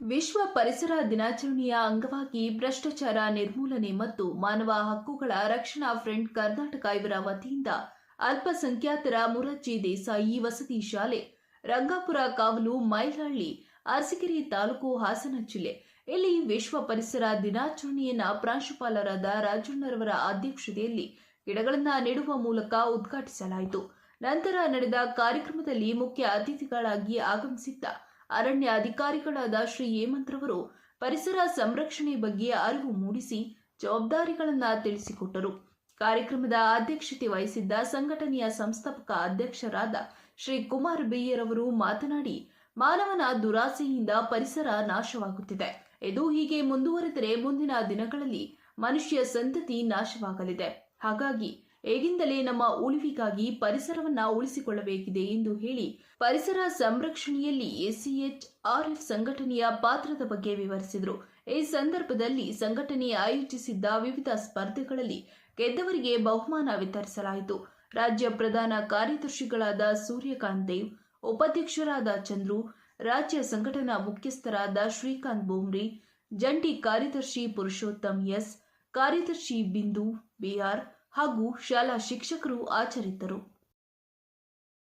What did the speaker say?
ವಿಶ್ವ ಪರಿಸರ ದಿನಾಚರಣೆಯ ಅಂಗವಾಗಿ ಭ್ರಷ್ಟಾಚಾರ ನಿರ್ಮೂಲನೆ ಮತ್ತು ಮಾನವ ಹಕ್ಕುಗಳ ರಕ್ಷಣಾ ಫ್ರಂಟ್ ಕರ್ನಾಟಕ ಇವರ ವತಿಯಿಂದ ಅಲ್ಪಸಂಖ್ಯಾತರ ಮುರಜ್ಜಿ ದೇಸಾಯಿ ವಸತಿ ಶಾಲೆ, ರಂಗಾಪುರ ಕಾವಲು ಮೈಲಹಳ್ಳಿ ಅರಸಿಕೆರೆ ತಾಲೂಕು ಹಾಸನ ಜಿಲ್ಲೆ. ಇಲ್ಲಿ ವಿಶ್ವ ಪರಿಸರ ದಿನಾಚರಣೆಯನ್ನ ಪ್ರಾಂಶುಪಾಲರಾದ ರಾಜಣ್ಣರವರ ಅಧ್ಯಕ್ಷತೆಯಲ್ಲಿ ಗಿಡಗಳನ್ನು ನೆಡುವ ಮೂಲಕ ಉದ್ಘಾಟಿಸಲಾಯಿತು. ನಂತರ ನಡೆದ ಕಾರ್ಯಕ್ರಮದಲ್ಲಿ ಮುಖ್ಯ ಅತಿಥಿಗಳಾಗಿ ಆಗಮಿಸಿದ್ದ ಅರಣ್ಯ ಅಧಿಕಾರಿಗಳಾದ ಶ್ರೀ ಹೇಮಂತ್ರವರು ಪರಿಸರ ಸಂರಕ್ಷಣೆ ಬಗ್ಗೆ ಅರಿವು ಮೂಡಿಸಿ ಜವಾಬ್ದಾರಿಗಳನ್ನು ತಿಳಿಸಿಕೊಟ್ಟರು. ಕಾರ್ಯಕ್ರಮದ ಅಧ್ಯಕ್ಷತೆ ವಹಿಸಿದ್ದ ಸಂಘಟನೆಯ ಸಂಸ್ಥಾಪಕ ಅಧ್ಯಕ್ಷರಾದ ಶ್ರೀ ಕುಮಾರ್ ಬೇಯರವರು ಮಾತನಾಡಿ, ಮಾನವನ ದುರಾಸೆಯಿಂದ ಪರಿಸರ ನಾಶವಾಗುತ್ತಿದೆ. ಇದು ಹೀಗೆ ಮುಂದುವರೆದರೆ ಮುಂದಿನ ದಿನಗಳಲ್ಲಿ ಮನುಷ್ಯ ಸಂತತಿ ನಾಶವಾಗಲಿದೆ. ಹಾಗಾಗಿ ಹೇಗಿಂದಲೇ ನಮ್ಮ ಉಳಿವಿಗಾಗಿ ಪರಿಸರವನ್ನ ಉಳಿಸಿಕೊಳ್ಳಬೇಕಿದೆ ಎಂದು ಹೇಳಿ ಪರಿಸರ ಸಂರಕ್ಷಣೆಯಲ್ಲಿ ಎಸಿಎಚ್ ಆರ್ಎಫ್ ಸಂಘಟನೆಯ ಪಾತ್ರದ ಬಗ್ಗೆ ವಿವರಿಸಿದರು. ಈ ಸಂದರ್ಭದಲ್ಲಿ ಸಂಘಟನೆ ಆಯೋಜಿಸಿದ್ದ ವಿವಿಧ ಸ್ಪರ್ಧೆಗಳಲ್ಲಿ ಗೆದ್ದವರಿಗೆ ಬಹುಮಾನ ವಿತರಿಸಲಾಯಿತು. ರಾಜ್ಯ ಪ್ರಧಾನ ಕಾರ್ಯದರ್ಶಿಗಳಾದ ಸೂರ್ಯಕಾಂತ್ ದೇವ್, ಉಪಾಧ್ಯಕ್ಷರಾದ ಚಂದ್ರು, ರಾಜ್ಯ ಸಂಘಟನಾ ಮುಖ್ಯಸ್ಥರಾದ ಶ್ರೀಕಾಂತ್ ಬೋಮ್ರಿ, ಜಂಟಿ ಕಾರ್ಯದರ್ಶಿ ಪುರುಷೋತ್ತಮ್ ಎಸ್, ಕಾರ್ಯದರ್ಶಿ ಬಿಂದು ಬಿಆರ್ ಹಾಗೂ ಶಾಲಾ ಶಿಕ್ಷಕರು ಹಾಜರಿದ್ದರು